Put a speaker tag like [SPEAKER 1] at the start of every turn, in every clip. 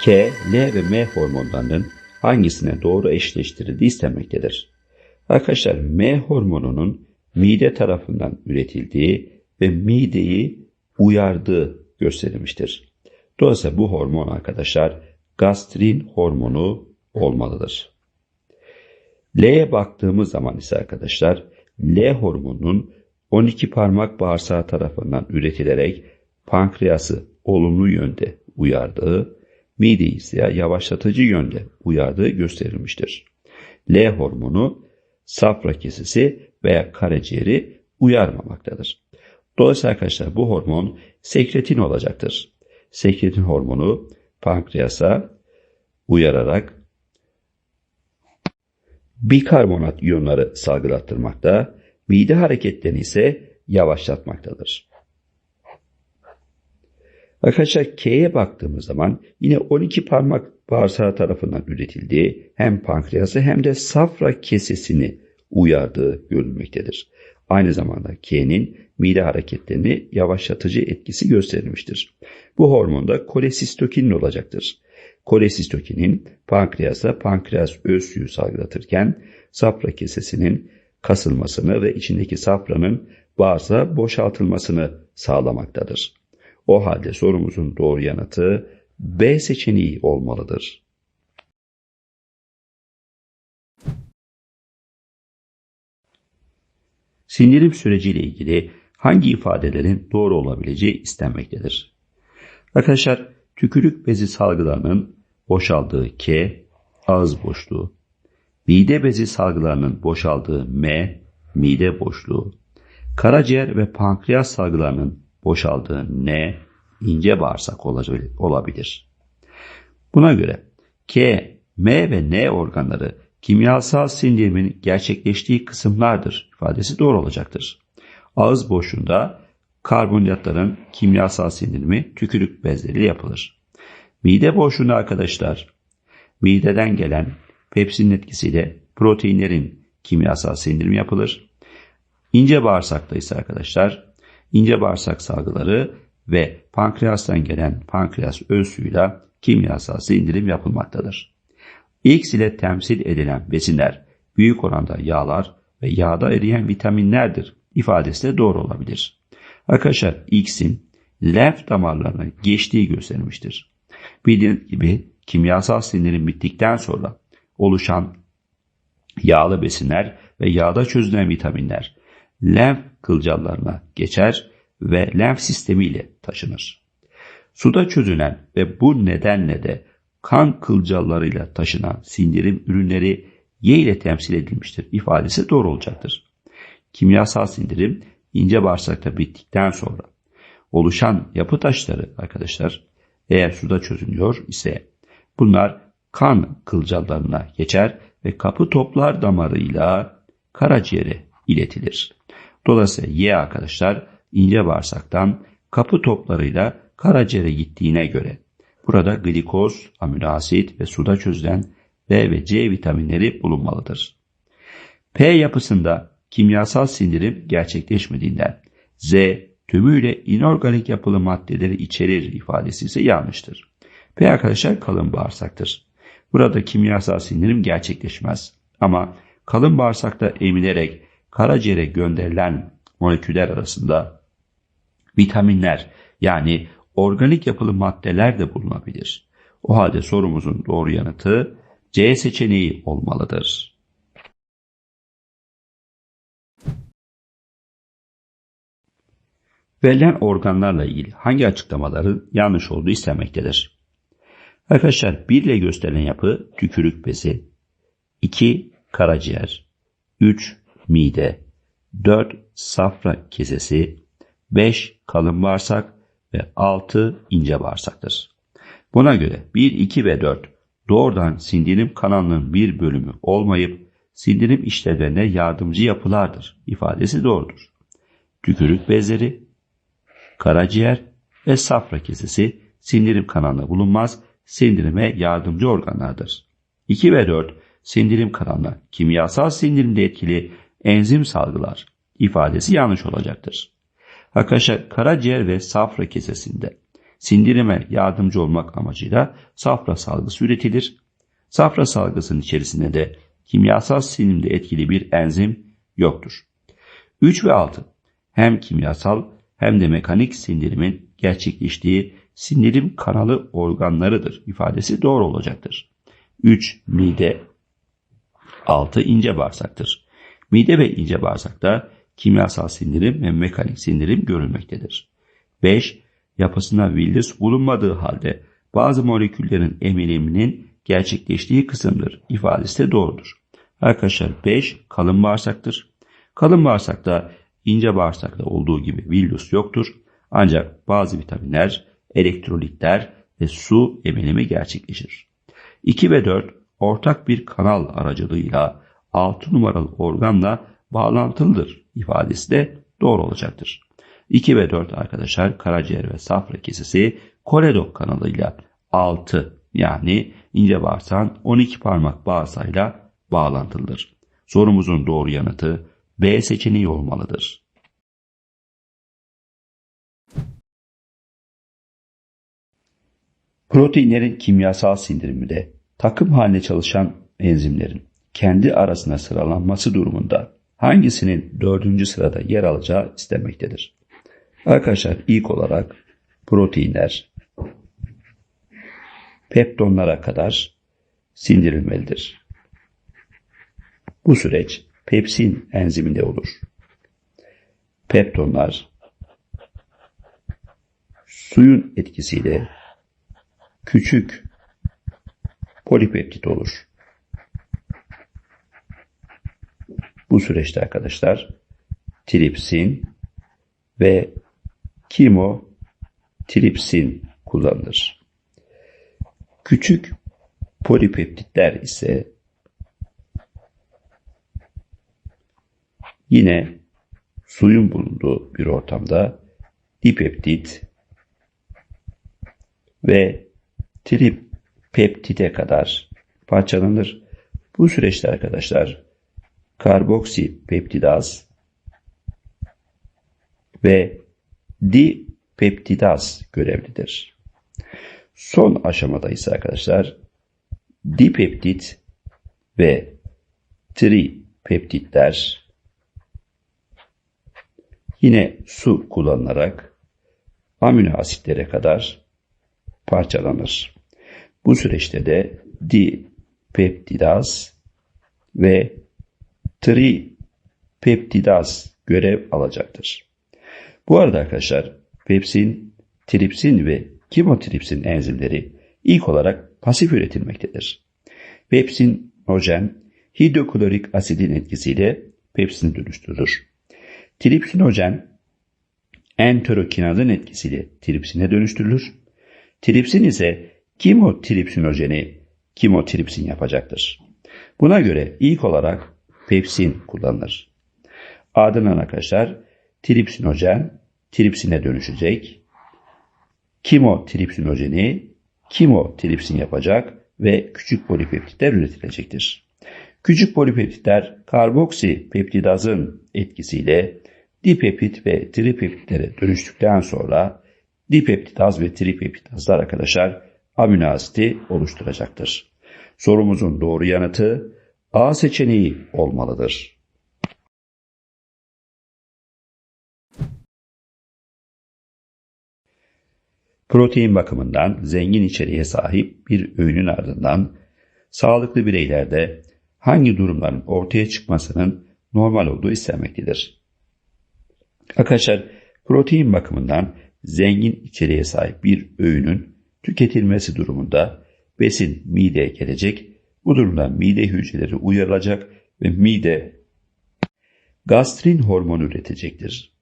[SPEAKER 1] K, L ve M hormonlarının hangisine doğru eşleştirildiği istenmektedir. Arkadaşlar M hormonunun mide tarafından üretildiği ve mideyi uyardığı gösterilmiştir. Dolayısıyla bu hormon arkadaşlar gastrin hormonu olmalıdır. L'ye baktığımız zaman ise arkadaşlar L hormonunun 12 parmak bağırsağı tarafından üretilerek pankreası olumlu yönde uyardığı, mideyi ise yavaşlatıcı yönde uyardığı gösterilmiştir. L hormonu safra kesesi veya karaciğeri uyarmamaktadır. Dolayısıyla arkadaşlar bu hormon sekretin olacaktır. Sekretin hormonu pankreasa uyararak bikarbonat iyonları salgılattırmakta, mide hareketlerini ise yavaşlatmaktadır. Arkadaşlar K'ye baktığımız zaman yine 12 parmak bağırsağı tarafından üretildiği hem pankreası hem de safra kesesini uyardığı görülmektedir. Aynı zamanda K'nin mide hareketlerini yavaşlatıcı etkisi gösterilmiştir. Bu hormonda kolesistokinin olacaktır. Kolesistokinin pankreasa pankreas öz suyu salgılatırken safra kesesinin kasılmasını ve içindeki safranın bağırsağa boşaltılmasını sağlamaktadır. O halde sorumuzun doğru yanıtı B seçeneği olmalıdır. Sindirim süreciyle ilgili hangi ifadelerin doğru olabileceği istenmektedir. Arkadaşlar tükürük bezi salgılarının boşaldığı K, ağız boşluğu, mide bezi salgılarının boşaldığı M, mide boşluğu, karaciğer ve pankreas salgılarının boşaldığı N, ince bağırsak olabilir. Buna göre K, M ve N organları kimyasal sindirimin gerçekleştiği kısımlardır ifadesi doğru olacaktır. Ağız boşluğunda karbonhidratların kimyasal sindirimi tükürük bezleriyle yapılır. Mide boşluğunda arkadaşlar mideden gelen pepsinin etkisiyle proteinlerin kimyasal sindirimi yapılır. İnce bağırsakta ise arkadaşlar ince bağırsak salgıları ve pankreastan gelen pankreas öz suyuyla kimyasal sindirim yapılmaktadır. X ile temsil edilen besinler büyük oranda yağlar ve yağda eriyen vitaminlerdir ifadesi de doğru olabilir. Arkadaşlar X'in lenf damarlarına geçtiği gösterilmiştir. Bildiğiniz gibi kimyasal sindirim bittikten sonra oluşan yağlı besinler ve yağda çözülen vitaminler lenf kılcallarına geçer ve lenf sistemiyle taşınır. Suda çözülen ve bu nedenle de kan kılcallarıyla taşınan sindirim ürünleri Y ile temsil edilmiştir ifadesi doğru olacaktır. Kimyasal sindirim ince bağırsakta bittikten sonra oluşan yapı taşları arkadaşlar eğer suda çözünüyor ise bunlar kan kılcallarına geçer ve kapı toplar damarıyla karaciğere iletilir. Dolayısıyla Y arkadaşlar ince bağırsaktan kapı toplarıyla karaciğere gittiğine göre burada glikoz, amino asit ve suda çözülen B ve C vitaminleri bulunmalıdır. P yapısında kimyasal sindirim gerçekleşmediğinden Z tümüyle inorganik yapılı maddeleri içerir ifadesi ise yanlıştır. P arkadaşlar kalın bağırsaktır. Burada kimyasal sindirim gerçekleşmez. Ama kalın bağırsakta emilerek karaciğere gönderilen moleküller arasında vitaminler yani organik yapılı maddeler de bulunabilir. O halde sorumuzun doğru yanıtı C seçeneği olmalıdır. Verilen organlarla ilgili hangi açıklamaların yanlış olduğu istenmektedir. Arkadaşlar 1 ile gösterilen yapı tükürük bezi, 2 karaciğer, 3 mide, 4 safra kesesi, 5 kalın bağırsak ve 6 ince bağırsaktır. Buna göre 1, 2 ve 4 doğrudan sindirim kanalının bir bölümü olmayıp sindirim işlevlerine yardımcı yapılardır ifadesi doğrudur. Tükürük bezleri, karaciğer ve safra kesesi sindirim kanalında bulunmaz, sindirime yardımcı organlardır. 2 ve 4 sindirim kanalına kimyasal sindirimde etkili enzim salgılar ifadesi yanlış olacaktır. Arkadaşlar karaciğer ve safra kesesinde sindirime yardımcı olmak amacıyla safra salgısı üretilir. Safra salgısının içerisinde de kimyasal sindirimde etkili bir enzim yoktur. 3 ve 6 hem kimyasal hem de mekanik sindirimin gerçekleştiği sindirim kanalı organlarıdır ifadesi doğru olacaktır. 3 mide 6 ince bağırsaktır. Mide ve ince bağırsakta kimyasal sindirim ve mekanik sindirim görülmektedir. 5. Yapısında villus bulunmadığı halde bazı moleküllerin emiliminin gerçekleştiği kısımdır ifadesi de doğrudur. Arkadaşlar 5 kalın bağırsaktır. Kalın bağırsakta ince bağırsakta olduğu gibi villus yoktur. Ancak bazı vitaminler, elektrolitler ve su emilimi gerçekleşir. 2 ve 4 ortak bir kanal aracılığıyla 6 numaralı organla bağlantılıdır ifadesi de doğru olacaktır. 2 ve 4 arkadaşlar karaciğer ve safra kesesi koledok kanalıyla 6 yani ince bağırsağın 12 parmak bağırsağıyla bağlantılıdır. Sorumuzun doğru yanıtı B seçeneği olmalıdır. Proteinlerin kimyasal sindiriminde takım halinde çalışan enzimlerin kendi arasına sıralanması durumunda hangisinin dördüncü sırada yer alacağı istenmektedir. Arkadaşlar ilk olarak proteinler peptonlara kadar sindirilmelidir. Bu süreç pepsin enziminde olur. Peptonlar suyun etkisiyle küçük polipeptit olur. Bu süreçte arkadaşlar tripsin ve kimotripsin kullanılır. Küçük polipeptitler ise yine suyun bulunduğu bir ortamda dipeptit ve tripeptide kadar parçalanır. Bu süreçte arkadaşlar karboksipeptidaz ve dipeptidaz görevlidir. Son aşamada ise arkadaşlar dipeptit ve tripeptitler yine su kullanılarak amino asitlere kadar parçalanır. Bu süreçte de dipeptidaz ve tripeptidaz görev alacaktır. Bu arada arkadaşlar pepsin, tripsin ve kimotripsin enzimleri ilk olarak pasif üretilmektedir. Pepsin, nojen, hidroklorik asidin etkisiyle pepsini dönüştürür. Tripsinojen, enterokinazın etkisiyle tripsine dönüştürülür. Tripsin ise kimotripsinojeni kimotripsin yapacaktır. Buna göre ilk olarak pepsin kullanılır. Ardından arkadaşlar tripsinojen tripsine dönüşecek. Kimotripsinojeni kimotripsin yapacak ve küçük polipeptitler üretilecektir. Küçük polipeptitler karboksipeptidazın etkisiyle dipeptit ve tripeptitlere dönüştükten sonra dipeptidaz ve tripeptidazlar arkadaşlar amino asiti oluşturacaktır. Sorumuzun doğru yanıtı A seçeneği olmalıdır. Protein bakımından zengin içeriğe sahip bir öğünün ardından sağlıklı bireylerde hangi durumların ortaya çıkmasının normal olduğu istenmektedir. Arkadaşlar protein bakımından zengin içeriğe sahip bir öğünün tüketilmesi durumunda besin mideye gelecek bu durumda mide hücreleri uyarılacak ve mide gastrin hormonu üretecektir.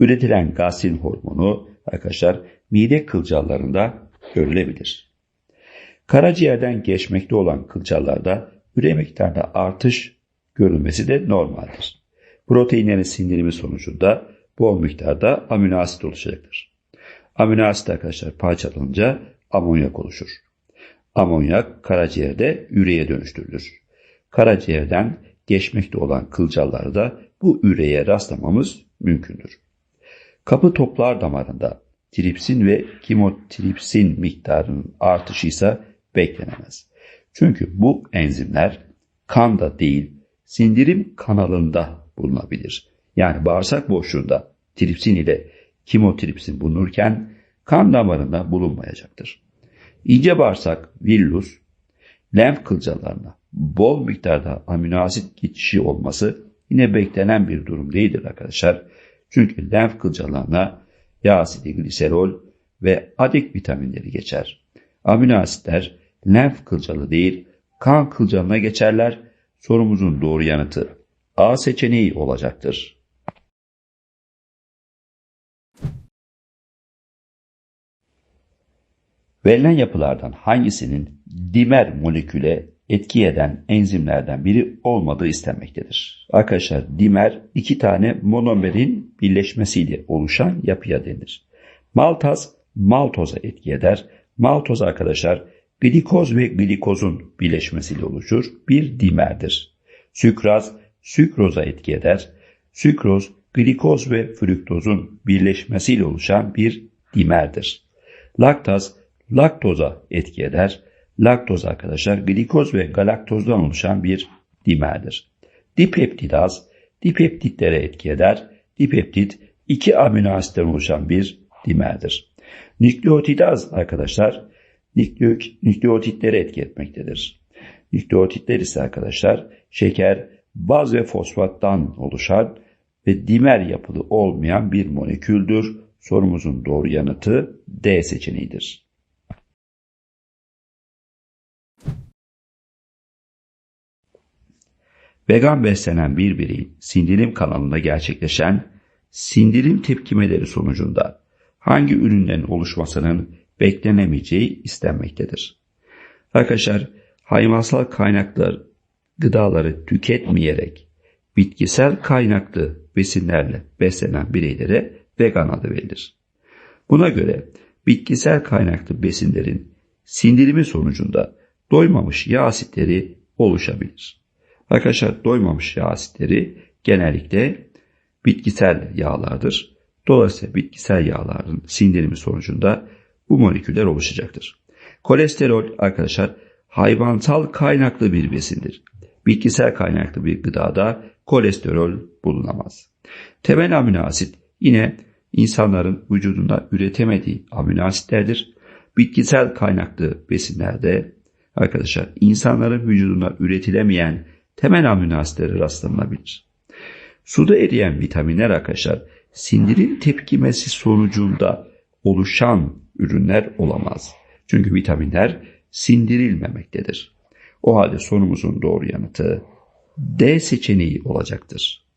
[SPEAKER 1] Üretilen gastrin hormonu arkadaşlar mide kılcallarında görülebilir. Karaciğerden geçmekte olan kılcallarda üre miktarında artış görülmesi de normaldir. Proteinlerin sindirimi sonucunda bol miktarda amino asit oluşacaktır. Amino asit arkadaşlar parçalanınca amonyak oluşur. Amonyak karaciğerde üreye dönüştürülür. Karaciğerden geçmekte olan kılcallarda bu üreye rastlamamız mümkündür. Kapı toplar damarında tripsin ve kimotripsin miktarının artışı ise beklenemez. Çünkü bu enzimler kanda değil sindirim kanalında bulunabilir. Yani bağırsak boşluğunda tripsin ile kimotripsin bulunurken kan damarında bulunmayacaktır. İnce bağırsak villus lenf kılcalarına bol miktarda amino asit geçişi olması yine beklenen bir durum değildir arkadaşlar. Çünkü lenf kılcalarına yağ asidi, gliserol ve adik vitaminleri geçer. Amino asitler lenf kılcalı değil kan kılcalına geçerler. Sorumuzun doğru yanıtı A seçeneği olacaktır. Verilen yapılardan hangisinin dimer moleküle etki eden enzimlerden biri olmadığı istenmektedir. Arkadaşlar dimer iki tane monomerin birleşmesiyle oluşan yapıya denir. Maltaz maltoza etki eder. Maltoz arkadaşlar glikoz ve glikozun birleşmesiyle oluşur. Bir dimerdir. Sükraz sükroza etki eder. Sükroz glikoz ve fruktozun birleşmesiyle oluşan bir dimerdir. Laktaz laktoza etki eder. Laktoz arkadaşlar glikoz ve galaktozdan oluşan bir dimerdir. Dipeptidaz dipeptitlere etki eder. Dipeptit iki amino asitten oluşan bir dimerdir. Nükleotidaz arkadaşlar nükleotitlere etki etmektedir. Nükleotitler ise arkadaşlar şeker, baz ve fosfattan oluşan ve dimer yapılı olmayan bir moleküldür. Sorumuzun doğru yanıtı D seçeneğidir. Vegan beslenen bir bireyin sindirim kanalında gerçekleşen sindirim tepkimeleri sonucunda hangi üründen oluşmasının beklenemeyeceği istenmektedir. Arkadaşlar hayvansal kaynaklar gıdaları tüketmeyerek bitkisel kaynaklı besinlerle beslenen bireylere vegan adı verilir. Buna göre bitkisel kaynaklı besinlerin sindirimi sonucunda doymamış yağ asitleri oluşabilir. Arkadaşlar doymamış yağ asitleri genellikle bitkisel yağlardır. Dolayısıyla bitkisel yağların sindirimi sonucunda bu moleküller oluşacaktır. Kolesterol arkadaşlar hayvansal kaynaklı bir besindir. Bitkisel kaynaklı bir gıdada kolesterol bulunamaz. Temel amino asit yine insanların vücudunda üretemediği amino asitlerdir. Bitkisel kaynaklı besinlerde arkadaşlar insanların vücudunda üretilemeyen temel amino asitlere rastlanabilir. Suda eriyen vitaminler arkadaşlar sindirim tepkimesi sonucunda oluşan ürünler olamaz. Çünkü vitaminler sindirilmemektedir. O halde sorumuzun doğru yanıtı D seçeneği olacaktır.